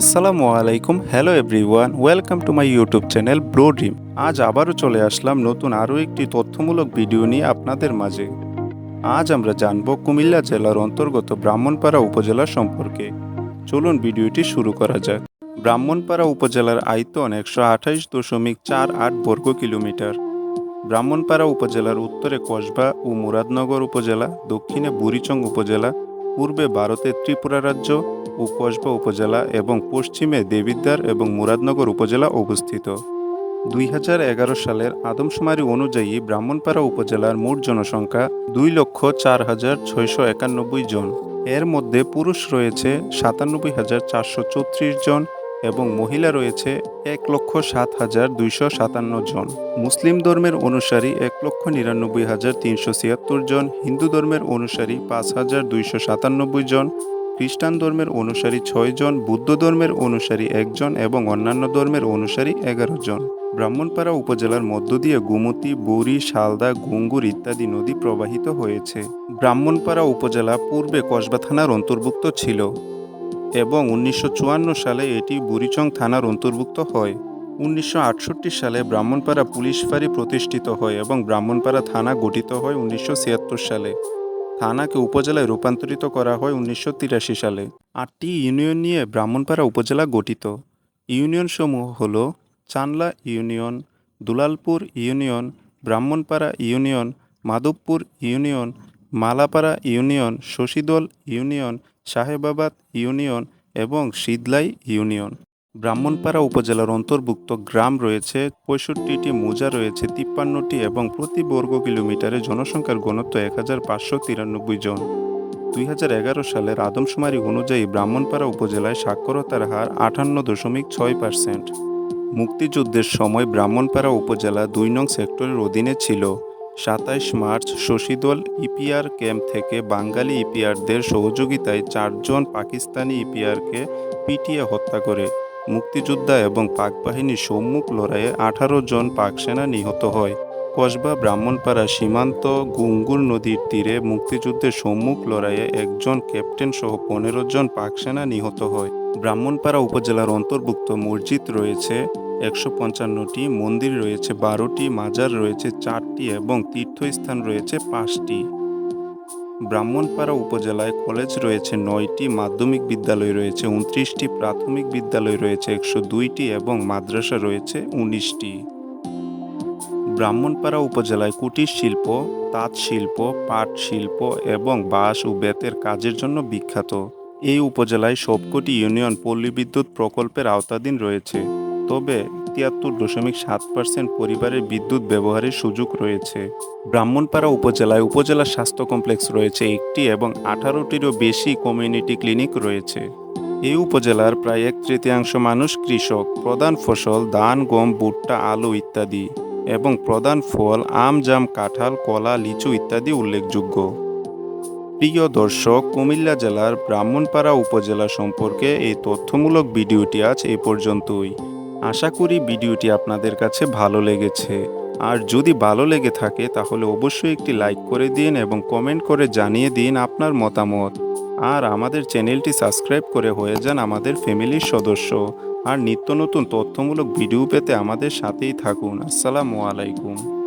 আসসালামু আলাইকুম hello everyone welcome to my YouTube channel bro dream আজ আবারও চলে আসলাম নতুন আরও একটি তথ্যমূলক ভিডিও নিয়ে আপনাদের মাঝে। আজ আমরা জানব কুমিল্লা জেলার অন্তর্গত ব্রাহ্মণপাড়া উপজেলা সম্পর্কে। চলুন ভিডিওটি শুরু করা যাক। ব্রাহ্মণপাড়া উপজেলার আয়তন একশো আঠাইশ দশমিক চার আট বর্গ কিলোমিটার। ব্রাহ্মণপাড়া উপজেলার উত্তরে কসবা ও মুরাদনগর উপজেলা, দক্ষিণে বুড়িচং উপজেলা পূর্বে ভারতের ত্রিপুরা রাজ্য ও কসবা উপজেলা এবং পশ্চিমে দেবিদ্বার এবং মুরাদনগর উপজেলা অবস্থিত। দুই হাজার এগারো সালের আদমশুমারি অনুযায়ী ব্রাহ্মণপাড়া উপজেলার মোট জনসংখ্যা দুই লক্ষ চার হাজার ছয়শো একানব্বই জন। এর মধ্যে পুরুষ রয়েছে সাতানব্বই হাজার চারশো চৌত্রিশ জন এবং মহিলা রয়েছে এক লক্ষ সাত হাজার দুইশো সাতান্ন জন। মুসলিম ধর্মের অনুসারী এক লক্ষ নিরানব্বই হাজার তিনশো ছিয়াত্তর জন, হিন্দু ধর্মের অনুসারী পাঁচ হাজার দুইশো সাতানব্বই জন, খ্রিস্টান ধর্মের অনুসারী ছয় জন, বৌদ্ধ ধর্মের অনুসারী একজন এবং অন্যান্য ধর্মের অনুসারী এগারো জন। ব্রাহ্মণপাড়া উপজেলার মধ্য দিয়ে গোমতী বৌরি শালদা, গুঙ্গুর ইত্যাদি নদী প্রবাহিত হয়েছে। ব্রাহ্মণপাড়া উপজেলা পূর্বে কসবা থানার অন্তর্ভুক্ত ছিল। এবং উনিশশো চুয়ান্ন সালে এটি বুড়িচং থানার অন্তর্ভুক্ত হয়। উনিশশো আটষট্টি সালে ব্রাহ্মণপাড়া পুলিশ ফাঁড়ি প্রতিষ্ঠিত হয় এবং ব্রাহ্মণপাড়া থানা গঠিত হয় উনিশশো ছিয়াত্তর সালে। থানাকে উপজেলায় রূপান্তরিত করা হয় উনিশশো তিরাশি সালে। আটটি ইউনিয়ন নিয়ে ব্রাহ্মণপাড়া উপজেলা গঠিত। ইউনিয়নসমূহ হল Chanla union, Dulalpur union, Brahmanpara union, Madhabpur union, Malapara union, Shashidal union Sahebabad union এবং শীদলাই ইউনিয়ন। ব্রাহ্মণপাড়া উপজেলার অন্তর্ভুক্ত গ্রাম রয়েছে, পঁয়ষট্টিটি মৌজা রয়েছে, তিপ্পান্নটি এবং প্রতি বর্গ কিলোমিটারে জনসংখ্যার ঘনত্ব এক হাজার পাঁচশো তিরানব্বই জন। দুই হাজার এগারো সালের আদমশুমারি অনুযায়ী ব্রাহ্মণপাড়া উপজেলায় সাক্ষরতার হার আটান্ন দশমিক ছয় পার্সেন্ট। মুক্তিযুদ্ধের সময় ব্রাহ্মণপাড়া উপজেলা দুই নং সেক্টরের অধীনে ছিল। সাতাইশ মার্চ শশীদল ইপিআর ক্যাম্প থেকে বাঙালি ইপিআরদের সহযোগিতায় চারজন পাকিস্তানি ইপিআরকে পিটিয়ে হত্যা করে। মুক্তিযোদ্ধা এবং পাক বাহিনীর সম্মুখ লড়াইয়ে আঠারো জন পাক সেনা নিহত হয়। কসবা ব্রাহ্মণপাড়া সীমান্ত গুঙ্গুর নদীর তীরে মুক্তিযুদ্ধের সম্মুখ লড়াইয়ে একজন ক্যাপ্টেন সহ পনেরো জন পাক সেনা নিহত হয়। ব্রাহ্মণপাড়া উপজেলার অন্তর্ভুক্ত মসজিদ রয়েছে, একশো পঞ্চান্নটি মন্দির রয়েছে, বারোটি মাজার রয়েছে, চারটি এবং তীর্থস্থান রয়েছে, পাঁচটি। ব্রাহ্মণপাড়া উপজেলায় কলেজ রয়েছে, নয়টি, মাধ্যমিক বিদ্যালয় রয়েছে, উনত্রিশটি, প্রাথমিক বিদ্যালয় রয়েছে, একশো দুইটি এবং মাদ্রাসা রয়েছে, উনিশটি। ব্রাহ্মণপাড়া উপজেলায় কুটির শিল্প, তাঁত শিল্প, পাট শিল্প এবং বাঁশ ও বেতের কাজের জন্য বিখ্যাত। এই উপজেলায় সবকটি ইউনিয়ন পল্লী বিদ্যুৎ প্রকল্পের আওতাধীন রয়েছে, তবে তিয়াত্তর দশমিক সাত পার্সেন্ট পরিবারের বিদ্যুৎ ব্যবহারের সুযোগ রয়েছে। ব্রাহ্মণপাড়া উপজেলায় উপজেলা স্বাস্থ্য কমপ্লেক্স রয়েছে একটি এবং আঠারোটিরও বেশি কমিউনিটি ক্লিনিক রয়েছে। এই উপজেলার প্রায় এক তৃতীয়াংশ মানুষ কৃষক, প্রধান ফসল, ধান, গম, ভুট্টা, আলু ইত্যাদি এবং প্রধান ফল, আম, জাম, কাঁঠাল, কলা, লিচু ইত্যাদি উল্লেখযোগ্য। প্রিয় দর্শক, কুমিল্লা জেলার ব্রাহ্মণপাড়া উপজেলা সম্পর্কে এই তথ্যমূলক ভিডিওটি আজ এ পর্যন্তই। আশা করি ভিডিওটি আপনাদের কাছে ভালো লেগেছে। আর যদি ভালো লেগে থাকে, তাহলে অবশ্যই একটি লাইক করে দিন এবং কমেন্ট করে জানিয়ে দিন আপনার মতামত। আর আমাদের চ্যানেলটি সাবস্ক্রাইব করে হয়ে যান আমাদের ফ্যামিলির সদস্য। আর নিত্য নতুন তথ্যমূলক ভিডিও পেতে আমাদের সাথেই থাকুন। আসসালামু আলাইকুম।